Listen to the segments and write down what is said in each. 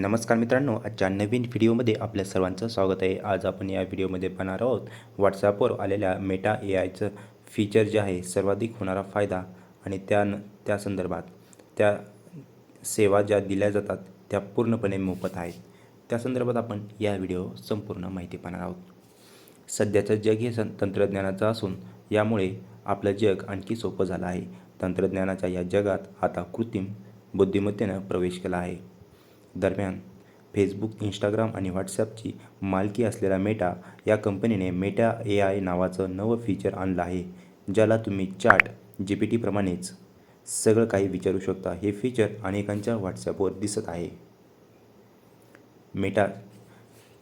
नमस्कार मित्रांनो आजच्या नवीन व्हिडिओमध्ये आपल्या सर्वांचं स्वागत आहे. आज आपण या व्हिडिओमध्ये पाहणार आहोत व्हॉट्सॲपवर आलेल्या मेटा ए आयचं फीचर जे आहे सर्वाधिक होणारा फायदा आणि त्या त्या संदर्भात त्या सेवा ज्या दिल्या जातात त्या पूर्णपणे मोफत आहेत. त्या संदर्भात आपण या व्हिडिओ संपूर्ण माहिती पाहणार आहोत. सध्याचं जग हे सं तंत्रज्ञानाचं असून यामुळे आपलं जग आणखी सोपं झालं आहे. तंत्रज्ञानाच्या या जगात आता कृत्रिम बुद्धिमत्तेनं प्रवेश केला आहे. दरम्यान फेसबुक इंस्टाग्राम आणि व्हॉट्सॲपची मालकी असलेल्या मेटा या कंपनीने मेटा ए आय नावाचं नवं फीचर आणलं आहे ज्याला तुम्ही चॅट जी पी टीप्रमाणेच सगळं काही विचारू शकता. हे फीचर अनेकांच्या व्हॉट्सॲपवर दिसत आहे. मेटा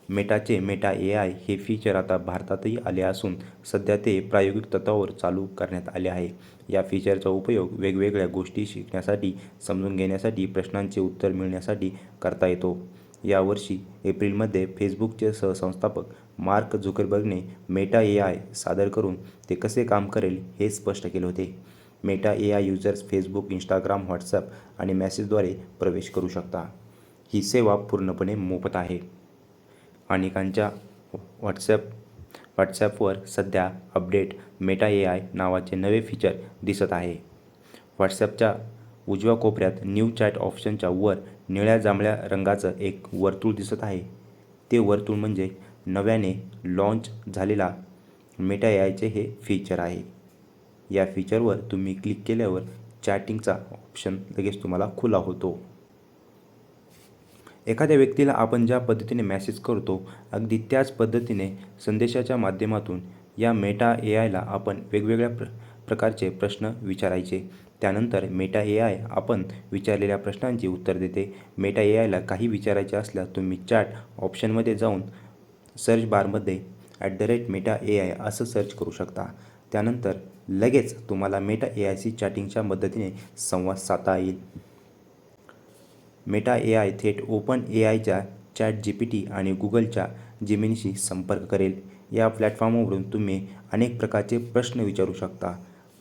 मेटाचे मेटा ए आय हे फीचर आता भारतातही आले असून सध्या ते प्रायोगिक तत्वावर चालू करण्यात आले आहे. या फीचरचा उपयोग वेगवेगळ्या गोष्टी शिकण्यासाठी समजून घेण्यासाठी प्रश्नांचे उत्तर मिळण्यासाठी करता येतो. यावर्षी एप्रिलमध्ये फेसबुकचे सहसंस्थापक मार्क झुकरबर्गने मेटा ए आय सादर करून ते कसे काम करेल हे स्पष्ट केले होते. Meta A I users Facebook Instagram WhatsApp आणि मेसेजद्वारे प्रवेश करू शकता. ही सेवा पूर्णपणे मोफत आहे. अनेकांच्या व्हॉट्सॲप व्हॉट्सॲपवर सध्या अपडेट मेटा ए आय नावाचे नवे फीचर दिसत आहे. व्हॉट्सॲपच्या उजव्या कोपऱ्यात न्यू चॅट ऑप्शनच्या वर निळ्या जांभळ्या रंगाचं एक वर्तुळ दिसत आहे. ते वर्तुळ म्हणजे नव्याने लॉन्च झालेला मेटा ए आयचे हे फीचर आहे. या फीचरवर तुम्ही क्लिक केल्यावर चॅटिंगचा ऑप्शन लगेच तुम्हाला खुला होतो. एखाद्या व्यक्तीला आपण ज्या पद्धतीने मॅसेज करतो अगदी त्याच पद्धतीने संदेशाच्या माध्यमातून या मेटा ए आयला आपण वेगवेगळ्या प्र प्रकारचे प्रश्न विचारायचे. त्यानंतर मेटा ए आय आपण विचारलेल्या प्रश्नांची उत्तर देते. मेटा ए आयला काही विचारायचे असल्यास तुम्ही चॅट ऑप्शनमध्ये जाऊन सर्च बारमध्ये at the rate Meta A I असं सर्च करू शकता. त्यानंतर लगेच तुम्हाला मेटा ए आयशी चॅटिंगच्या मदतीने संवाद साधता येईल. मेटा ए आय थेट ओपन ए आयच्या चॅट जी पी टी आणि गुगलच्या जिमिनीशी संपर्क करेल. या प्लॅटफॉर्मवरून तुम्ही अनेक प्रकारचे प्रश्न विचारू शकता.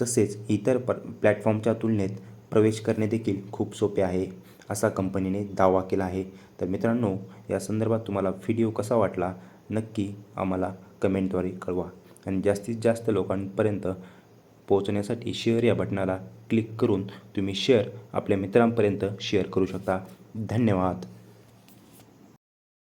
तसेच इतर प प्लॅटफॉर्मच्या तुलनेत प्रवेश करणे देखील खूप सोपे आहे असा कंपनीने दावा केला आहे. तर मित्रांनो या संदर्भात तुम्हाला व्हिडिओ कसा वाटला नक्की आम्हाला कमेंटद्वारे कळवा. आणि जास्तीत जास्त लोकांपर्यंत पोहोचण्यासाठी शेअर या बटनाला क्लिक करून तुम्ही शेअर आपल्या मित्रांपर्यंत शेअर करू शकता. धन्यवाद.